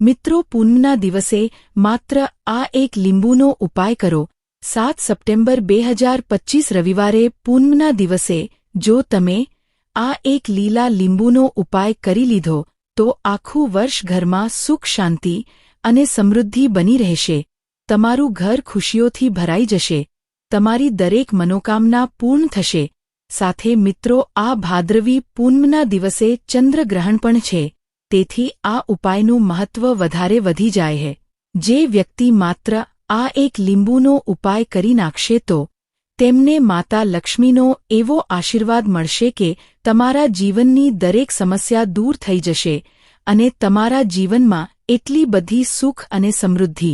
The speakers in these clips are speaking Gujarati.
મિત્રો, પૂનમના દિવસે માત્ર આ એક લીંબુનો ઉપાય કરો. સાત સપ્ટેમ્બર બે હજાર પચીસ રવિવારે પૂનમના દિવસે જો તમે આ એક લીલા લીંબુનો ઉપાય કરી લીધો, તો આખું વર્ષ ઘરમાં સુખ, શાંતિ અને સમૃદ્ધિ બની રહેશે. તમારું ઘર ખુશીઓથી ભરાઈ જશે. તમારી દરેક મનોકામના પૂર્ણ થશે. સાથે મિત્રો, આ ભાદ્રવી પૂનમના દિવસે ચંદ્રગ્રહણ પણ છે. તેથી આ ઉપાયનું મહત્વ વધારે વધી જાય છે જે વ્યક્તિ માત્ર આ એક લીંબુનો ઉપાય કરી નાખશે તો તેમને માતા લક્ષ્મીનો એવો આશીર્વાદ મળશે કે તમારા જીવનની દરેક સમસ્યા દૂર થઈ જશે અને તમારા જીવનમાં એટલી બધી સુખ અને સમૃદ્ધિ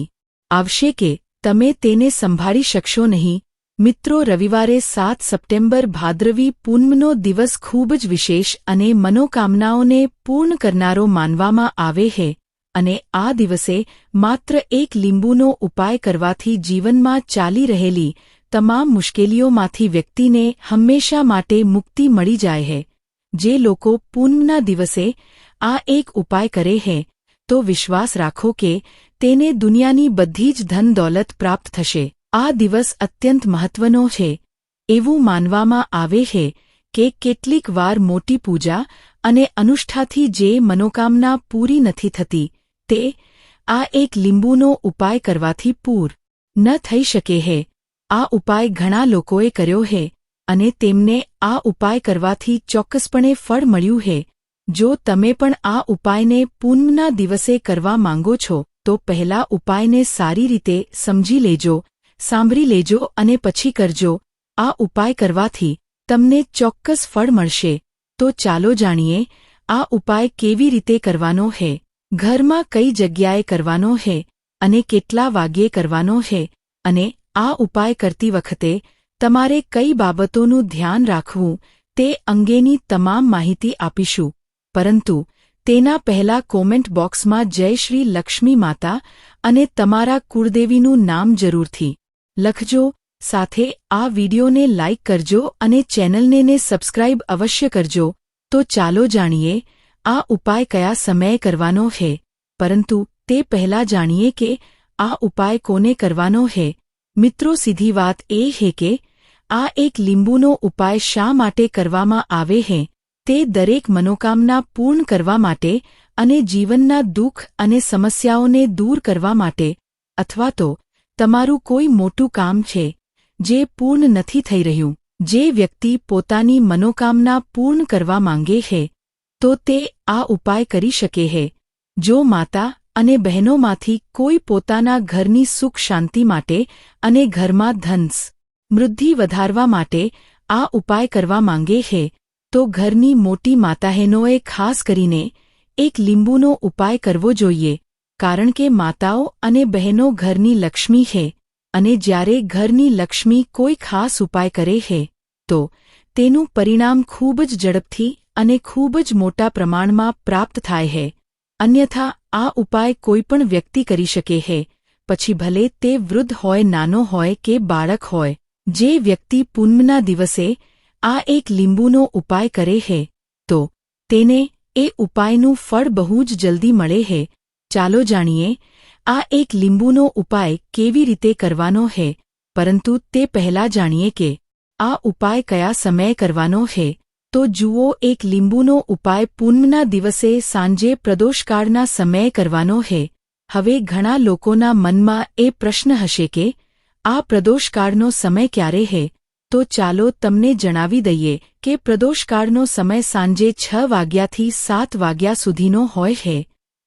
આવશે કે તમે તેને સંભાળી શકશો નહીં. મિત્રો રવિવારે સાત સપ્ટેમ્બર ભાદ્રવી પૂનમનો દિવસ ખૂબ જ વિશેષ અને મનોકામનાઓને પૂર્ણ કરનારો માનવામાં આવે છે અને આ દિવસે માત્ર એક લીંબુનો ઉપાય કરવાથી જીવનમાં ચાલી રહેલી તમામ મુશ્કેલીઓમાંથી વ્યક્તિને હંમેશા માટે મુક્તિ મળી જાય છે જે લોકો પૂનમના દિવસે આ એક ઉપાય કરે છે તો વિશ્વાસ રાખો કે તેને દુનિયાની બધી જ ધન દોલત પ્રાપ્ત થશે. આ દિવસ અત્યંત મહત્વનો છે, એવું માનવામાં આવે છે કે કેટલીક વાર મોટી પૂજા અને અનુષ્ઠાથી જે મનોકામના પૂરી નથી થતી, તે આ એક લીંબુનો ઉપાય કરવાથી પૂર ન થઈ શકે હે. આ ઉપાય ઘણા લોકોએ કર્યો હે અને તેમને આ ઉપાય કરવાથી ચોક્કસપણે ફળ મળ્યું હે. જો તમે પણ આ ઉપાયને પૂનમના દિવસે કરવા માંગો છો, તો પહેલા ઉપાયને સારી રીતે સમજી લેજો સાંભળી લેજો અને પછી કરજો. આ ઉપાય કરવાથી તમને ચોક્કસ ફળ મળશે. તો ચાલો જાણીએ, આ ઉપાય કેવી રીતે કરવાનો છે ઘરમાં કઈ જગ્યાએ કરવાનો છે અને કેટલા વાગ્યે કરવાનો છે અને આ ઉપાય કરતી વખતે તમારે કઈ બાબતોનું ધ્યાન રાખવું તે અંગેની તમામ માહિતી આપીશું. પરંતુ તેના પહેલા કોમેન્ટ બોક્સમાં જય શ્રી લક્ષ્મી માતા અને તમારા કુળદેવીનું નામ જરૂરથી લખજો, સાથે આ વિડિયોને લાઇક કરજો અને ચેનલને ને સબસ્ક્રાઇબ અવશ્ય કરજો. તો ચાલો જાણીએ, આ ઉપાય કયા સમયે કરવાનો છે પરંતુ તે પહેલા જાણીએ કે આ ઉપાય કોને કરવાનો છે મિત્રો, સીધી વાત એ છે કે આ એક લીંબુનો ઉપાય શા માટે કરવામાં આવે છે તે દરેક મનોકામના પૂર્ણ કરવા માટે અને જીવનના દુઃખ અને સમસ્યાઓને દૂર કરવા માટે, અથવા તો તમારું કોઈ મોટું કામ છે, જે પૂર્ણ નથી થઈ રહ્યું, જે વ્યક્તિ પોતાની મનોકામના પૂર્ણ કરવા માંગે છે, તો તે આ ઉપાય કરી શકે છે. જો માતા અને બહેનોમાંથી કોઈ પોતાના ઘરની સુખ શાંતિ માટે અને ઘરમાં ધનસ મૃદ્ધિ વધારવા માટે આ ઉપાય કરવા માંગે છે, તો ઘરની મોટી માતાહેનોએ ખાસ કરીને એક લીંબુનો ઉપાય કરવો જોઈએ. કારણ કે માતાઓ અને બહેનો ઘરની લક્ષ્મી છે અને જ્યારે ઘરની લક્ષ્મી કોઈ ખાસ ઉપાય કરે છે તો તેનું પરિણામ ખૂબ જ ઝડપથી અને ખૂબ જ મોટા પ્રમાણમાં પ્રાપ્ત થાય છે અન્યથા, આ ઉપાય કોઈપણ વ્યક્તિ કરી શકે છે પછી ભલે તે વૃદ્ધ હોય, નાનો હોય કે બાળક હોય, જે વ્યક્તિ પૂનમના દિવસે આ એક લીંબુનો ઉપાય કરે છે તો તેને એ ઉપાયનું ફળ બહુ જ જલ્દી મળે છે ચાલો જાણીએ, આ એક લીંબુનો ઉપાય કેવી રીતે કરવાનો છે પરંતુ તે પહેલા જાણીએ કે, આ ઉપાય કયા સમયે કરવાનો છે તો જુઓ, એક લીંબુનો ઉપાય પૂનમના દિવસે સાંજે પ્રદોષકાળના સમયે કરવાનો છે હવે ઘણા લોકોના મનમાં એ પ્રશ્ન હશે કે, આ પ્રદોષકાળનો સમય ક્યારે છે તો ચાલો તમને જણાવી દઈએ કે પ્રદોષકાળનો સમય સાંજે છ વાગ્યાથી સાત વાગ્યા સુધીનો હોય છે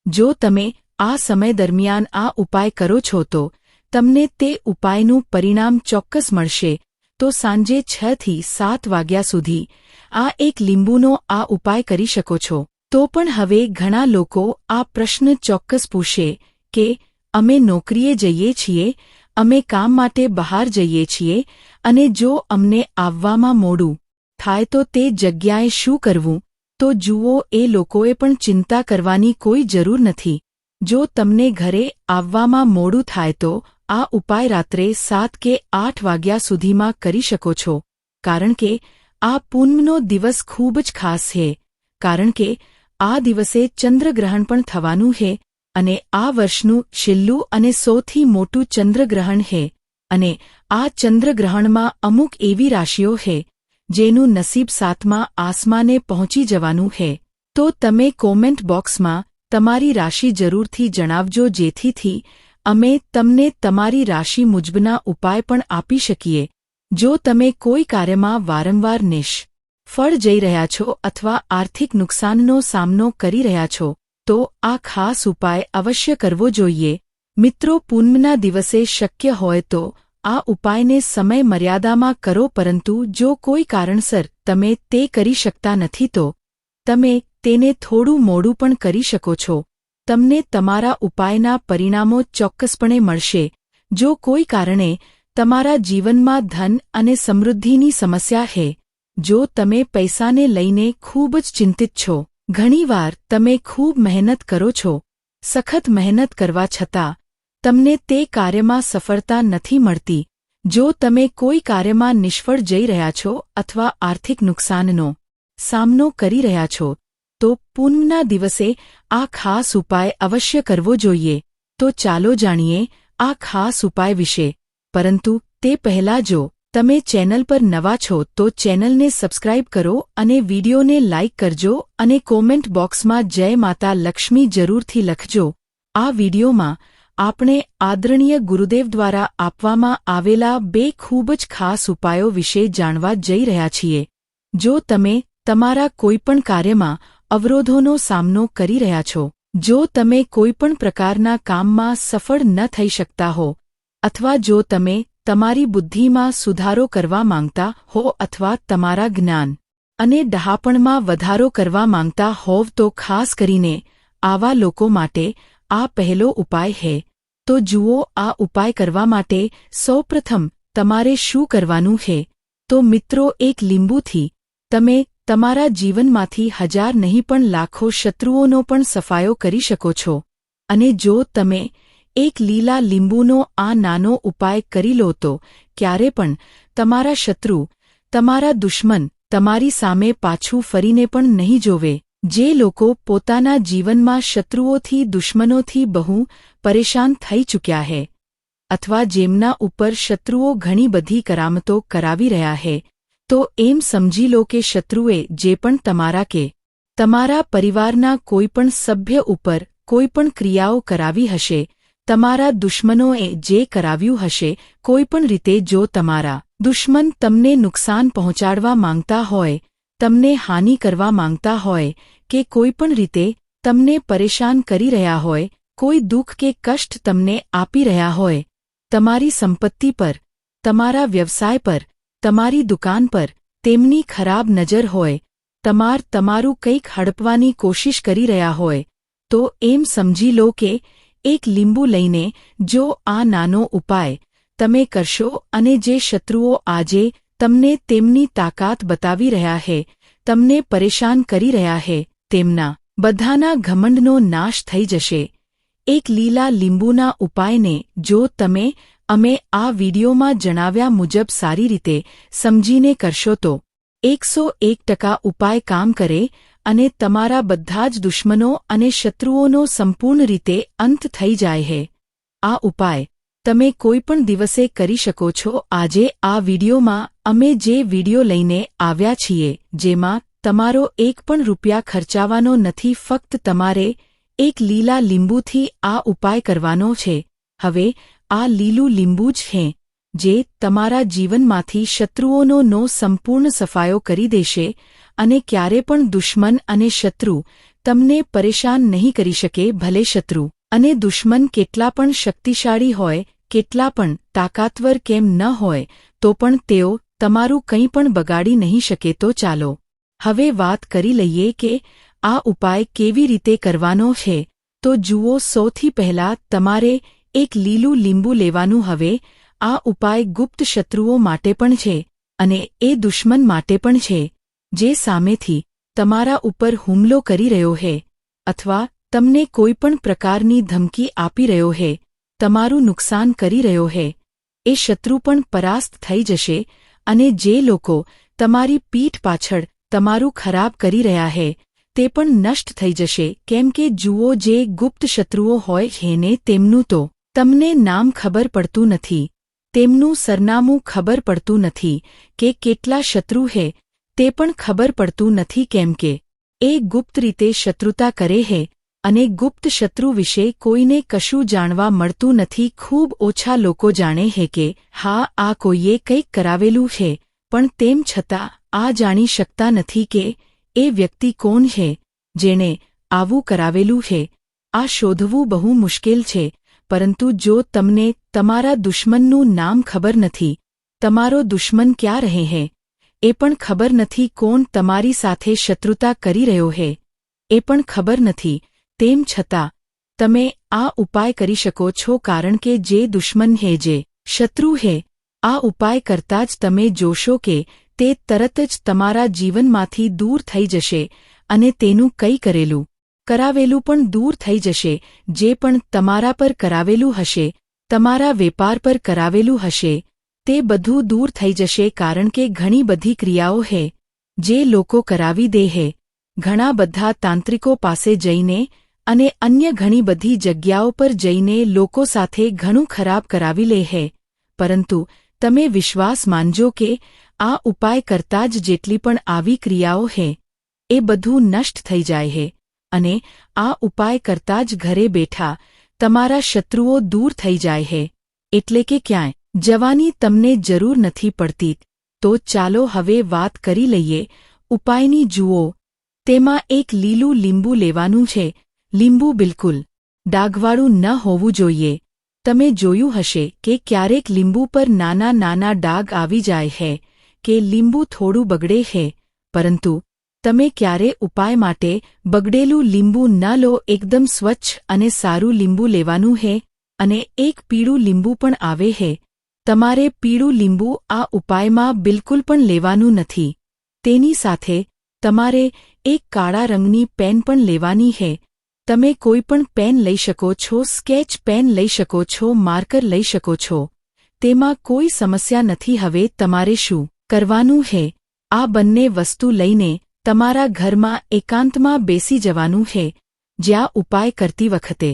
જો તમે આ સમય દરમિયાન આ ઉપાય કરો છો તો તમને તે ઉપાયનું પરિણામ ચોક્કસ મળશે. તો સાંજે છ થી સાત વાગ્યા સુધી આ એક લીંબુનો આ ઉપાય કરી શકો છો. તો પણ હવે ઘણા લોકો આ પ્રશ્ન ચોક્કસ પૂછે કે, અમે નોકરીએ જઈએ છીએ, અમે કામ માટે બહાર જઈએ છીએ, અને જો અમને આવવામાં મોડું થાય તો તે જગ્યાએ શું કરવું? તો જુઓ, એ લોકોએ પણ ચિંતા કરવાની કોઈ જરૂર નથી. જો તમને ઘરે આવવામાં મોડું થાય તો આ ઉપાય રાત્રે સાત કે આઠ વાગ્યા સુધીમાં કરી શકો છો. કારણ કે આ પૂનમનો દિવસ ખૂબ જ ખાસ છે. કારણ કે આ દિવસે ચંદ્રગ્રહણ પણ થવાનું છે અને આ વર્ષનું છેલ્લું અને સૌથી મોટું ચંદ્રગ્રહણ છે. અને આ ચંદ્રગ્રહણમાં અમુક એવી રાશિઓ છે જેનું નસીબ સાતમા આસમાને પહોંચી જવાનું છે તો તમે કોમેન્ટ બોક્સમાં તમારી રાશિ જરૂરથી જણાવજો જેથીથી અમે તમને તમારી રાશિ મુજબના ઉપાય પણ આપી શકીએ. જો તમે કોઈ કાર્યમાં વારંવાર નિશ, ફળ જઈ રહ્યા છો અથવા આર્થિક નુકસાનનો સામનો કરી રહ્યા છો, તો આ ખાસ ઉપાય અવશ્ય કરવો જોઈએ. મિત્રો, પૂનમના દિવસે શક્ય હોય તો આ ઉપાયને સમય મર્યાદામાં કરો પરંતુ જો કોઈ કારણસર તમે તે કરી શકતા નથી તો તમે તેને થોડું મોડું પણ કરી શકો છો. તમને તમારા ઉપાયના પરિણામો ચોક્કસપણે મળશે. જો કોઈ કારણે તમારા જીવનમાં ધન અને સમૃદ્ધિની સમસ્યા છે જો તમે પૈસાને લઈને ખૂબ જ ચિંતિત છો, ઘણીવાર તમે ખૂબ મહેનત કરો છો, સખત મહેનત કરવા છતાં તમને તે કાર્યમાં સફળતા નથી મળતી. જો તમે કોઈ કાર્યમાં નિષ્ફળ જઈ રહ્યા છો અથવા આર્થિક નુકસાનનો સામનો કરી રહ્યા છો, તો પૂનમના દિવસે આ ખાસ ઉપાય અવશ્ય કરવો જોઈએ. તો ચાલો જાણીએ આ ખાસ ઉપાય વિશે. પરંતુ તે પહેલાં જો તમે ચેનલ પર નવા છો, તો ચેનલને સબસ્ક્રાઇબ કરો અને વિડીયોને લાઇક કરજો અને કોમેન્ટ બોક્સમાં જય માતા લક્ષ્મી જરૂરથી લખજો. આ વિડીયોમાં આપણે આદરણીય ગુરુદેવ દ્વારા આપવામાં આવેલા બે ખૂબ જ ખાસ ઉપાયો વિશે જાણવા જઈ રહ્યા છીએ. જો તમે તમારા કોઈપણ કાર્યમાં અવરોધોનો સામનો કરી રહ્યા છો, જો તમે કોઈપણ પ્રકારના કામમાં સફળ ન થઈ શકતા હો, અથવા જો તમે તમારી બુદ્ધિમાં સુધારો કરવા માંગતા હો અથવા તમારા જ્ઞાન અને ડહાપણમાં વધારો કરવા માંગતા હોવ તો ખાસ કરીને આવા લોકો માટે આ પહેલો ઉપાય છે તો જુઓ, આ ઉપાય કરવા માટે સૌપ્રથમ તમારે શું કરવાનું છે તો મિત્રો, એક લીંબુથી તમે તમારા જીવનમાંથી હજાર નહીં પણ લાખો શત્રુઓનો પણ સફાયો કરી શકો છો. અને જો તમે એક લીલા લીંબુનો આ નાનો ઉપાય કરી લો તો ક્યારે પણ તમારા શત્રુ, તમારા દુશ્મન તમારી સામે પાછું ફરીને પણ નહીં જોવે. જે લોકો પોતાના જીવનમાં શત્રુઓથી, દુશ્મનોથી બહુ પરેશાન થઈ ચૂક્યા હે, અથવા જેમના ઉપર શત્રુઓ ઘણી બધી કરામતો કરાવી રહ્યા હે, તો એમ સમજી લો કે શત્રુએ જે પણ તમારા કે તમારા પરિવારના કોઈપણ સભ્ય ઉપર કોઈપણ ક્રિયાઓ કરાવી હશે, તમારા દુશ્મનોએ જે કરાવ્યું હશે કોઈપણ રીતે જો તમારા દુશ્મન તમને નુકસાન પહોંચાડવા માંગતા હોય તમને હાનિ કરવા માંગતા હોય કે કોઈપણ રીતે તમને પરેશાન કરી રહ્યા હોય, કોઈ દુઃખ કે કષ્ટ તમને આપી રહ્યા હોય, તમારી સંપત્તિ પર, તમારા વ્યવસાય પર, તમારી દુકાન પર તેમની ખરાબ નજર હોય, તમાર તમારું કંઈક હડપવાની કોશિશ કરી રહ્યા હોય, તો એમ સમજી લો કે એક લીંબુ લઈને જો આ નાનો ઉપાય તમે કરશો અને જે શત્રુઓ આજે તમને તેમની તાકાત બતાવી રહ્યા હે, તમને પરેશાન કરી રહ્યા હે, તેમના બધાના ઘમંડનો નાશ થઈ જશે. એક લીલા લીંબુના ઉપાયને જો તમે અમે આ વિડીયોમાં જણાવ્યા મુજબ સારી રીતે સમજીને કરશો તો એકસો એક ટકા ઉપાય કામ કરે અને તમારા બધા જ દુશ્મનો અને શત્રુઓનો સંપૂર્ણ રીતે અંત થઈ જાય હે. આ ઉપાય તમે કોઈપણ દિવસે કરી શકો છો. આજે આ વિડીયોમાં અમે જે વીડિયો લઈને આવ્યા છીએ, જેમાં તમારો એક પણ રૂપિયા ખર્ચાવાનો નથી, ફક્ત તમારે એક લીલા લીંબુથી આ ઉપાય કરવાનો છે. હવે આ લીલું લીંબુ જ છે, જે તમારા જીવનમાંથી શત્રુઓનો નો સંપૂર્ણ સફાયો કરી દેશે અને ક્યારે પણ દુશ્મન અને શત્રુ તમને પરેશાન નહીં કરી શકે, ભલે શત્રુ. અને દુશ્મન કેટલા પણ શક્તિશાળી હોય કેટલા પણ તાકાતવર કેમ ન હોય, તો પણ તેઓ તમારું કંઈ પણ બગાડી નહીં શકે તો ચાલો, હવે વાત કરી લઈએ કે આ ઉપાય કેવી રીતે કરવાનો છે. તો જુઓ, સૌથી પહેલા તમારે એક લીલું લીંબુ લેવાનું હવે, આ ઉપાય ગુપ્ત શત્રુઓ માટે પણ છે અને એ દુશ્મન માટે પણ છે, જે સામેથી તમારા ઉપર હુમલો કરી રહ્યો છે અથવા તમને કોઈ પણ પ્રકારની ધમકી આપી રહ્યો છે તમારું નુકસાન કરી રહ્યો હે, એ શત્રુ પણ પરાસ્ત થઈ જશે અને જે લોકો તમારી પીઠ પાછળ તમારું ખરાબ કરી રહ્યા હે, તે પણ નષ્ટ થઈ જશે. કેમ કે જુઓ જે ગુપ્ત શત્રુઓ હોય એને તેમનું તો તમને નામ ખબર પડતું નથી, તેમનું સરનામું ખબર પડતું નથી કે કેટલા શત્રુ હે, તે પણ ખબર પડતું નથી કેમ કે એ ગુપ્ત રીતે શત્રુતા કરે હે અને ગુપ્ત શત્રુ વિશે કોઈને કશું જાણવા મળતું નથી. ખૂબ ઓછા લોકો જાણે હે કે, હા, આ કોઈએ કંઈક કરાવેલું છે, પણ તેમ છતાં, આ જાણી શકતા નથી કે, એ વ્યક્તિ કોણ છે, જેણે આવું કરાવેલું છે. આ શોધવું બહુ મુશ્કેલ છે, પરંતુ જો તમને તમારા દુશ્મનનું નામ ખબર નથી, તમારો દુશ્મન ક્યાં રહે હે? એ પણ ખબર નથી કોણ તમારી સાથે શત્રુતા કરી રહ્યો હે. એ પણ ખબર નથી તેમ છતાં, તમે આ ઉપાય કરી શકો છો કારણ કે જે દુશ્મન હે જે શત્રુ હે, આ ઉપાય કરતા જ તમે જોશો કે તે તરત જ તમારા જીવનમાંથી દૂર થઈ જશે અને તેનું કંઈ કરેલું, કરાવેલું પણ દૂર થઈ જશે, જે પણ તમારા પર કરાવેલું હશે, તમારા વેપાર પર કરાવેલું હશે, તે બધું દૂર થઈ જશે કારણ કે ઘણી બધી ક્રિયાઓ હે, જે લોકો કરાવી દે હે. ઘણા બધા તાંત્રિકો પાસે જઈને અને અન્ય ઘણી બધી જગ્યાઓ પર જઈને લોકો સાથે ઘણું ખરાબ કરાવી લે હે. પરંતુ તમે વિશ્વાસ માનજો કે આ ઉપાય કરતા જ જેટલી પણ આવી ક્રિયાઓ હે, એ બધું નષ્ટ થઈ જાય હે. અને આ ઉપાય કરતા જ ઘરે બેઠા તમારા શત્રુઓ દૂર થઈ જાય હે. એટલે કે ક્યાંય જવાની તમને જરૂર નથી પડતી. તો ચાલો હવે વાત કરી લઈએ ઉપાયની જુઓ. તેમાં એક લીલું લીંબુ લેવાનું છે. લીંબુ બિલકુલ ડાઘવાળું ન હોવું જોઈએ. તમે જોયું હશે કે ક્યારેક લીંબુ પર નાના નાના ડાઘ આવી જાય હે, કે લીંબુ થોડું બગડે હે, પરંતુ તમે ક્યારે ઉપાય માટે બગડેલું લીંબુ ન લો, એકદમ સ્વચ્છ અને સારું લીંબુ લેવાનું હે, અને એક પીળું લીંબુ પણ આવે હે. તમારે પીળું લીંબુ આ ઉપાયમાં બિલકુલ પણ લેવાનું નથી. તેની સાથે તમારે એક કાળા રંગની પેન પણ લેવાની હે તમે કોઈ પણ પેન લઈ શકો છો, સ્કેચ પેન લઈ શકો છો, માર્કર લઈ શકો છો. તેમાં કોઈ સમસ્યા નથી, હવે તમારે શું કરવાનું હે? આ બંને વસ્તુ લઈને તમારા ઘરમાં એકાંતમાં બેસી જવાનું છે જ્યાં ઉપાય કરતી વખતે.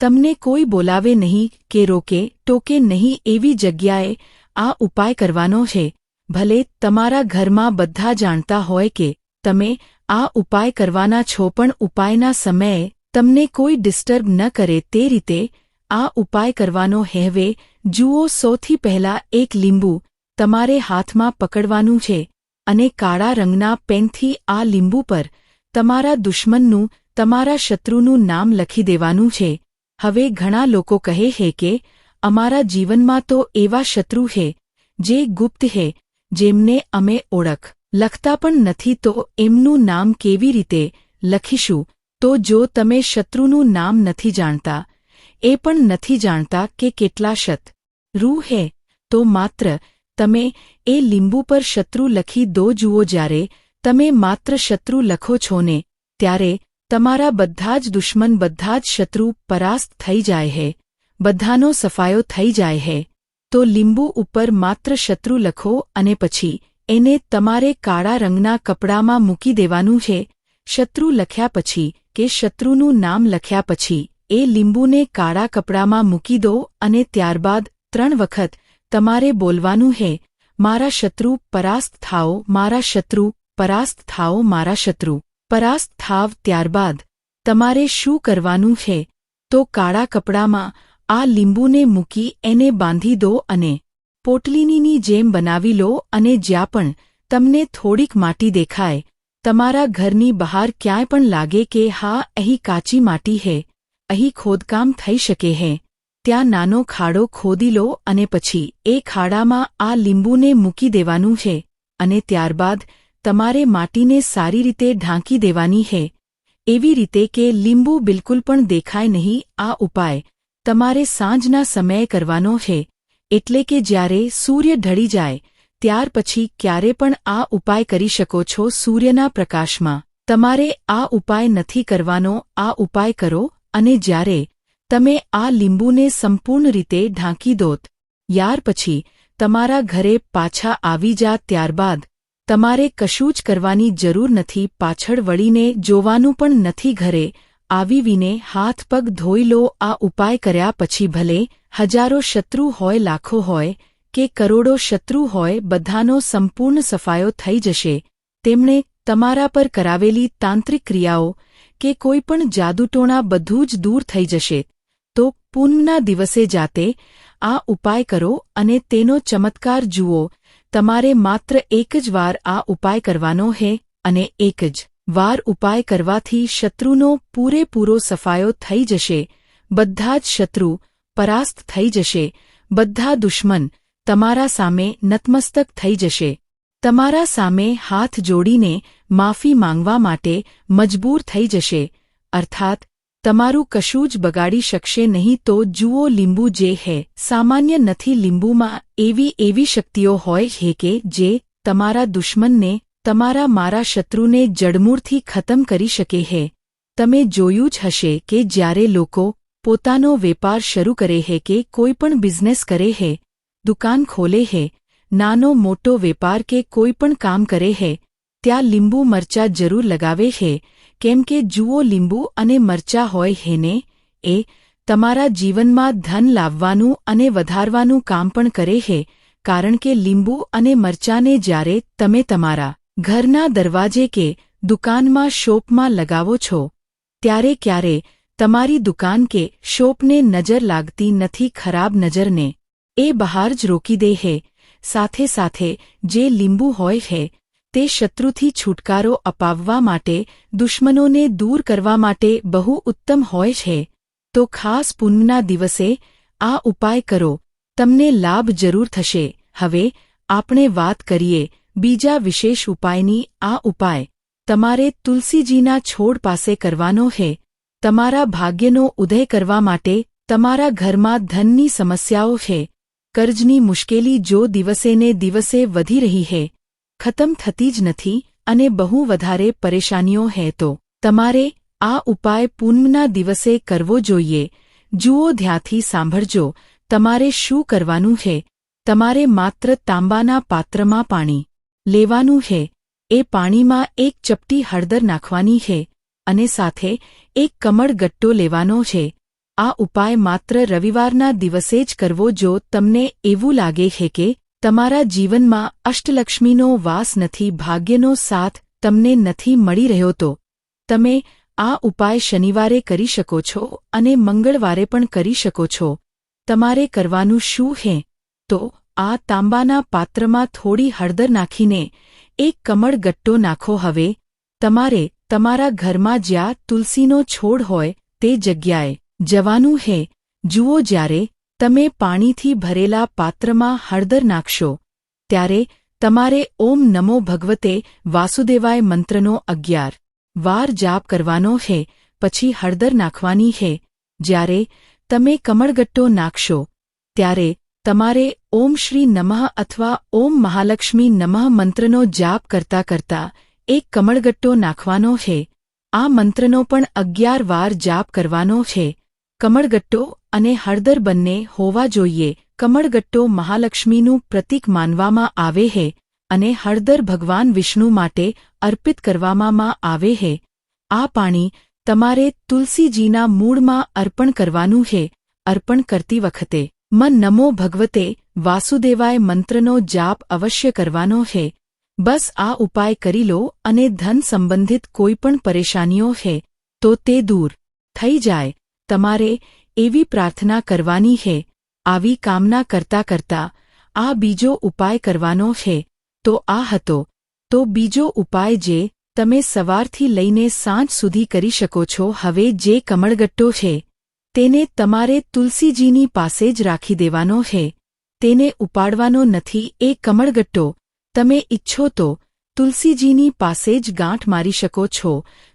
તમને કોઈ બોલાવે નહીં કે રોકે, ટોકે નહીં એવી જગ્યાએ આ ઉપાય કરવાનો છે ભલે તમારા ઘરમાં બધા જાણતા હોય કે તમે આ ઉપાય કરવાના છો, પણ ઉપાયના સમયે તમને કોઈ ડિસ્ટર્બ ન કરે તે રીતે આ ઉપાય કરવાનો હેવે, જુઓ સૌથી પહેલા એક લીંબુ તમારે હાથમાં પકડવાનું છે અને કાળા રંગના પેનથી આ લીંબુ પર તમારા દુશ્મનનું, તમારા શત્રુનું નામ લખી દેવાનું છે. હવે ઘણા લોકો કહે છે કે, અમારા જીવનમાં તો એવા શત્રુ છે જે ગુપ્ત છે જેમને અમે ઓળખ. લખતા પણ નથી તો એમનું નામ કેવી રીતે લખીશું? તો જો તમે શત્રુનું નામ નથી જાણતા, એ પણ નથી જાણતા કે કેટલા શત. રૂ હે, તો માત્ર તમે એ લીંબુ પર શત્રુ લખી દો જુઓ જ્યારે તમે માત્ર શત્રુ લખો છો ને, ત્યારે તમારા બધા જ દુશ્મન બધા જ શત્રુ પરાસ્ત થઈ જાય હે, બધાનો સફાયો થઈ જાય હે. તો લીંબુ ઉપર માત્ર શત્રુ લખો અને પછી એને તમારે કાળા રંગના કપડામાં મૂકી દેવાનું છે શત્રુ લખ્યા પછી કે શત્રુનું નામ લખ્યા પછી એ લીંબુને કાળા કપડામાં મૂકી દો અને ત્યારબાદ ત્રણ વખત તમારે બોલવાનું હે, મારા શત્રુ પરાસ્ત થાઓ, મારા શત્રુ પરાસ્ત થાઓ, મારા શત્રુ પરાસ્ત થાવ ત્યારબાદ તમારે શું કરવાનું છે તો કાળા કપડામાં આ લીંબુને મૂકી એને બાંધી દો અને પોટલીનીની જેમ બનાવી લો અને જ્યાં પણ તમને થોડીક માટી દેખાય તમારા ઘરની બહાર ક્યાંય પણ લાગે કે હા, અહીં કાચી માટી હે, અહીં ખોદકામ થઈ શકે હે, ત્યાં નાનો ખાડો ખોદી લો અને પછી એ ખાડામાં આ લીંબુને મૂકી દેવાનું છે અને ત્યારબાદ તમારે માટીને સારી રીતે ઢાંકી દેવાની છે એવી રીતે કે લીંબુ બિલકુલ પણ દેખાય નહીં, આ ઉપાય તમારે સાંજના સમયે કરવાનો છે, એટલે કે જ્યારે સૂર્ય ઢળી જાય ત્યાર પછી ક્યારે પણ આ ઉપાય કરી શકો છો સૂર્યના પ્રકાશમાં. તમારે આ ઉપાય નથી કરવાનો, આ ઉપાય કરો અને જ્યારે તમે આ લીંબુને સંપૂર્ણ રીતે ઢાંકી દોત, યાર પછી તમારા ઘરે પાછા આવી જા ત્યારબાદ તમારે કશું જ કરવાની જરૂર નથી, પાછળ વળીને જોવાનું પણ નથી ઘરે. આવીવીને હાથ પગ ધોઈ લો, આ ઉપાય કર્યા પછી ભલે હજારો શત્રુ હોય, લાખો હોય કે કરોડો શત્રુ હોય, બધાનો સંપૂર્ણ સફાયો થઈ જશે. તેમણે તમારા પર કરાવેલી તાંત્રિક ક્રિયાઓ કે કોઈ પણ જાદુટોણા બધું જ દૂર થઈ જશે. તો પૂનમના દિવસે જાતે આ ઉપાય કરો અને તેનો ચમત્કાર જુઓ. તમારે માત્ર એક જ વાર આ ઉપાય કરવાનો હે અને એક જ વાર ઉપાય કરવાથી શત્રુનો પૂરેપૂરો સફાયો થઈ જશે. બધા જ શત્રુ પરાસ્ત થઈ જશે. બધા દુશ્મન તમારા સામે નતમસ્તક થઈ જશે. તમારા સામે હાથ જોડીને માફી માંગવા માટે મજબૂર થઈ જશે. અર્થાત, તમારું કશું જ બગાડી શકશે નહીં તો જુઓ લીંબુ જે હે. સામાન્ય નથી લીંબુમાં એવી એવી શક્તિઓ હોય છે કે જે તમારા દુશ્મનને, તમારા મારા શત્રુને જડમૂળથી ખતમ કરી શકે હે. તમે જોયું જ હશે કે જ્યારે લોકો પોતાનો વેપાર શરૂ કરે હે કે કોઈ પણ બિઝનેસ કરે હે દુકાન ખોલે હે, નાનો મોટો વેપાર કે કોઈ પણ કામ કરે હે, ત્યાં લીંબુ મરચા જરૂર લગાવે હે, કેમ કે જુઓ લીંબુ અને મરચા હોય હેને એ તમારા જીવનમાં ધન લાવવાનું અને વધારવાનું કામ પણ કરે હે, કારણ કે લીંબુ અને મરચાને જ્યારે તમે તમારા ઘરના દરવાજે કે દુકાનમાં શોપમાં લગાવો છો, ત્યારે ક્યારે તમારી દુકાન કે શોપને નજર લાગતી નથી ખરાબ નજરને એ બહાર જ રોકી દે હે. સાથે સાથે જે લીંબુ હોય છે તે શત્રુથી છુટકારો અપાવવા માટે, દુશ્મનોને દૂર કરવા માટે બહુ ઉત્તમ હોય છે. તો ખાસ પૂનમના દિવસે આ ઉપાય કરો. તમને લાભ જરૂર થશે. હવે આપણે વાત કરીએ બીજા વિશેષ ઉપાયની. આ ઉપાય, તમારે તુલસીજીના છોડ પાસે કરવાનો છે તમારા ભાગ્યનો ઉદય કરવા માટે તમારા ઘરમાં ધનની સમસ્યાઓ છે કર્જની મુશ્કેલી જો દિવસેને દિવસે વધી રહી હે, ખતમ થતી જ નથી અને બહુ વધારે પરેશાનીઓ હે તો. તમારે આ ઉપાય પૂનમના દિવસે કરવો જોઈએ. જુઓ ધ્યાથી સાંભળજો, તમારે શું કરવાનું છે તમારે માત્ર તાંબાના પાત્રમાં પાણી લેવાનું છે એ પાણીમાં એક ચપટી હળદર નાખવાની છે અને સાથે એક કમળ ગટ્ટો લેવાનો છે. આ ઉપાય માત્ર રવિવારના દિવસે જ કરવો જો તમને એવું લાગે છે કે તમારા જીવનમાં અષ્ટલક્ષ્મીનો વાસ નથી, ભાગ્યનો સાથ તમને નથી મળી રહ્યો તો તમે આ ઉપાય શનિવારે કરી શકો છો અને મંગળવારે પણ કરી શકો છો. તમારે કરવાનું શું હે? તો આ તાંબાના પાત્રમાં થોડી હળદર નાખીને એક કમળ ગટ્ટો નાખો હવે. તમારે તમારા ઘરમાં જ્યાં તુલસીનો છોડ હોય તે જગ્યાએ જવાનું હે, જુઓ જ્યારે તમે પાણીથી ભરેલા પાત્રમાં હળદર નાખશો, ત્યારે તમારે ઓમ નમો ભગવતે વાસુદેવાય મંત્રનો અગિયાર વાર જાપ કરવાનો હે, પછી હળદર નાખવાની હે. જ્યારે તમે કમળગટ્ટો નાખશો, ત્યારે તમારે ઓમ શ્રી નમઃ અથવા ઓમ મહાલક્ષ્મી નમઃ મંત્રનો જાપ કરતા કરતા એક કમળગટ્ટો નાખવાનો છે આ મંત્રનો પણ અગિયાર વાર જાપ કરવાનો છે કમળગટ્ટો અને હળદર બંને હોવા જોઈએ. કમળગટ્ટો મહાલક્ષ્મીનું પ્રતીક માનવામાં આવે છે અને હળદર ભગવાન વિષ્ણુ માટે અર્પિત કરવામાં આવે છે આ પાણી તમારે તુલસીજીના મૂળમાં અર્પણ કરવાનું છે અર્પણ કરતી વખતે મન નમો ભગવતે વાસુદેવાય મંત્રનો જાપ અવશ્ય કરવાનો છે બસ આ ઉપાય કરી લો અને ધન સંબંધિત કોઈપણ પરેશાનીઓ છે તો તે દૂર થઈ જાય. તમારે એવી પ્રાર્થના કરવાની છે આવી કામના કરતા કરતા આ બીજો ઉપાય કરવાનો છે તો આ હતો, તો બીજો ઉપાય જે તમે સવારથી લઈને સાંજ સુધી કરી શકો છો, હવે જે કમળગટ્ટો છે, તેને તમારે તુલસીજીની પાસે જ રાખી દેવાનો છે તેને ઉપાડવાનો નથી, એ કમળગટ્ટો, તમે ઇચ્છો તો તુલસીજીની પાસે જ ગાંઠ મારી શકો છો,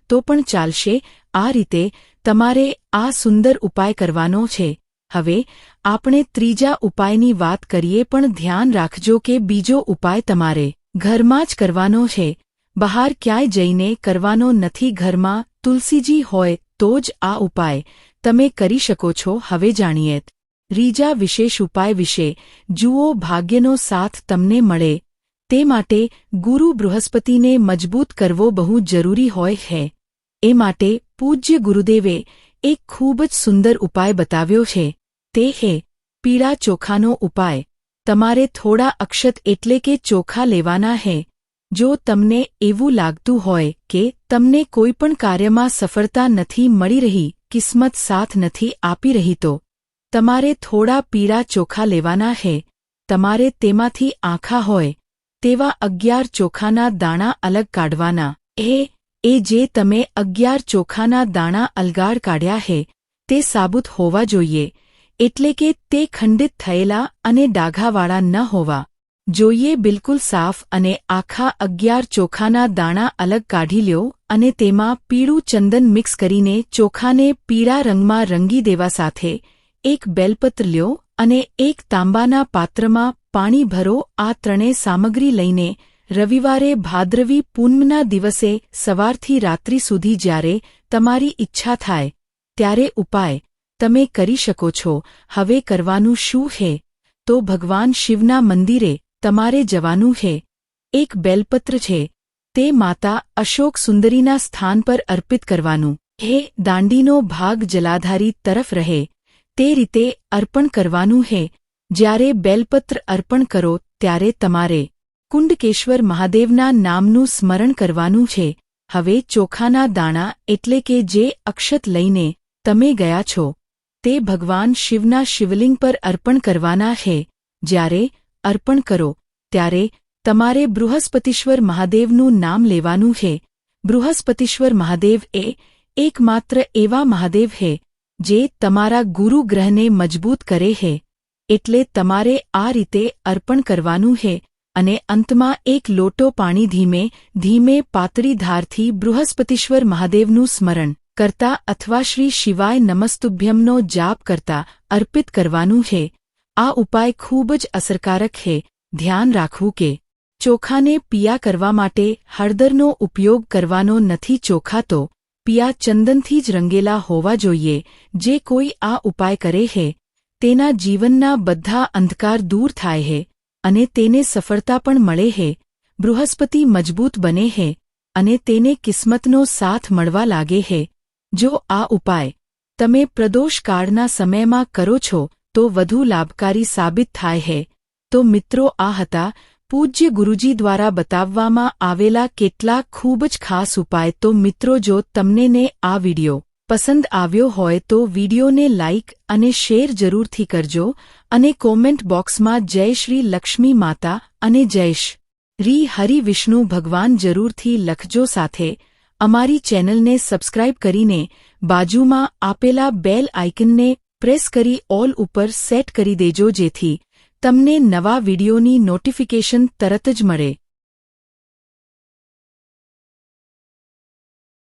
તો પણ ચાલશે, આ રીતે તમારે આ સુંદર ઉપાય કરવાનો છે. હવે, આપણે ત્રીજા ઉપાયની વાત કરીએ પણ ધ્યાન રાખજો કે બીજો ઉપાય તમારે ઘરમાં જ કરવાનો છે. બહાર ક્યાંય જઈને કરવાનો નથી ઘરમાં, તુલસીજી હોય તો જ આ ઉપાય તમે કરી શકો છો. હવે જાણીએ. ત્રીજા વિશેષ ઉપાય વિશે જુઓ ભાગ્યનો સાથ તમને મળે. તે માટે ગુરુ બૃહસ્પતિને મજબૂત કરવો બહુ જરૂરી હોય છે. એ માટે પૂજ્ય ગુરુદેવે એક ખૂબ જ સુંદર ઉપાય બતાવ્યો છે. તે હે, પીળા ચોખાનો ઉપાય. તમારે થોડા અક્ષત એટલે કે ચોખા લેવાના હે. જો તમને એવું લાગતું હોય કે તમને કોઈ પણ કાર્યમાં સફળતા નથી મળી રહી, કિસ્મત સાથ નથી આપી રહી તો. તમારે થોડા પીળા ચોખા લેવાના હે. તમારે તેમાંથી આંખા હોય, તેવા અગિયાર ચોખાના દાણા અલગ કાઢવાના. એ એ જે તમે અગિયાર ચોખાના દાણા અલગાડ કાઢ્યા હે, તે સાબુત હોવા જોઈએ, એટલે કે તે ખંડિત થયેલા અને ડાઘાવાળા ન હોવા જોઈએ. બિલકુલ સાફ અને આખા અગિયાર ચોખાના દાણા અલગ કાઢી લ્યો અને તેમાં પીળું ચંદન મિક્સ કરીને ચોખાને પીળા રંગમાં રંગી દેવા સાથે એક બેલપત્ર લ્યો અને એક તાંબાના પાત્રમાં પાણી ભરો. આ ત્રણેય સામગ્રી લઈને રવિવારે ભાદ્રવી પૂનમના દિવસે સવારથી રાત્રિ સુધી જ્યારે તમારી ઈચ્છા થાય, ત્યારે ઉપાય, તમે કરી શકો છો, હવે કરવાનું શું છે તો ભગવાન શિવના મંદિરે તમારે જવાનું છે એક બેલપત્ર છે, તે માતા અશોક સુંદરીના સ્થાન પર અર્પિત કરવાનું. હે, દાંડીનો ભાગ જલાધારી તરફ રહે. તે રીતે અર્પણ કરવાનું હે. જ્યારે બેલપત્ર અર્પણ કરો, ત્યારે તમારે કુંડકેશ્વર મહાદેવના નામનું સ્મરણ કરવાનું છે. હવે ચોખાના દાણા એટલે કે જે અક્ષત લઈને તમે ગયા છો, તે ભગવાન શિવના શિવલિંગ પર અર્પણ કરવાના છે. જ્યારે અર્પણ કરો, ત્યારે તમારે બૃહસ્પતિશ્વર મહાદેવનું નામ લેવાનું છે. બૃહસ્પતિશ્વર મહાદેવ એ એકમાત્ર એવા મહાદેવ છે, જે તમારા ગુરુ ગ્રહને મજબૂત કરે છે. એટલે તમારે આ રીતે અર્પણ કરવાનું છે. અને અંતમાં એક લોટો પાણી ધીમે ધીમે પાતળી ધારથી બૃહસ્પતિશ્વર મહાદેવનું સ્મરણ કરતા અથવા શ્રી શિવાય નમસ્તુભ્યમનો જાપ કરતા અર્પિત કરવાનું છે આ ઉપાય ખૂબ જ અસરકારક છે ધ્યાન રાખવું કે ચોખાને પિયા કરવા માટે હળદરનો ઉપયોગ કરવાનો નથી ચોખા તો પિયા ચંદનથી જ રંગેલા હોવા જોઈએ. જે કોઈ આ ઉપાય કરે છે તેના જીવનના બધા અંધકાર દૂર થાય છે અને તેને સફળતા પણ મળે છે બૃહસ્પતિ મજબૂત બને છે અને તેને કિસ્મતનો સાથ મળવા લાગે છે જો આ ઉપાય તમે પ્રદોષકાળના સમયમાં કરો છો, તો વધુ લાભકારી સાબિત થાય છે તો મિત્રો, આ હતા પૂજ્ય ગુરુજી દ્વારા બતાવવામાં આવેલા કેટલાક ખૂબ જ ખાસ ઉપાય. તો મિત્રો, જો તમને ને આ વિડિયો પસંદ આવ્યો હોય તો વિડિયોને લાઇક અને શેર જરૂરથી કરજો અને કોમેન્ટ બોક્સમાં જય શ્રી લક્ષ્મી માતા અને જયશ રી હરિ વિષ્ણુ ભગવાન જરૂરથી લખજો સાથે. અમારી ચેનલને સબસ્ક્રાઇબ કરીને બાજુમાં આપેલા બેલ આઇકનને પ્રેસ કરી ઓલ ઉપર સેટ કરી દેજો જેથી તમને નવા વિડિયોની નોટિફિકેશન તરત જ મળે.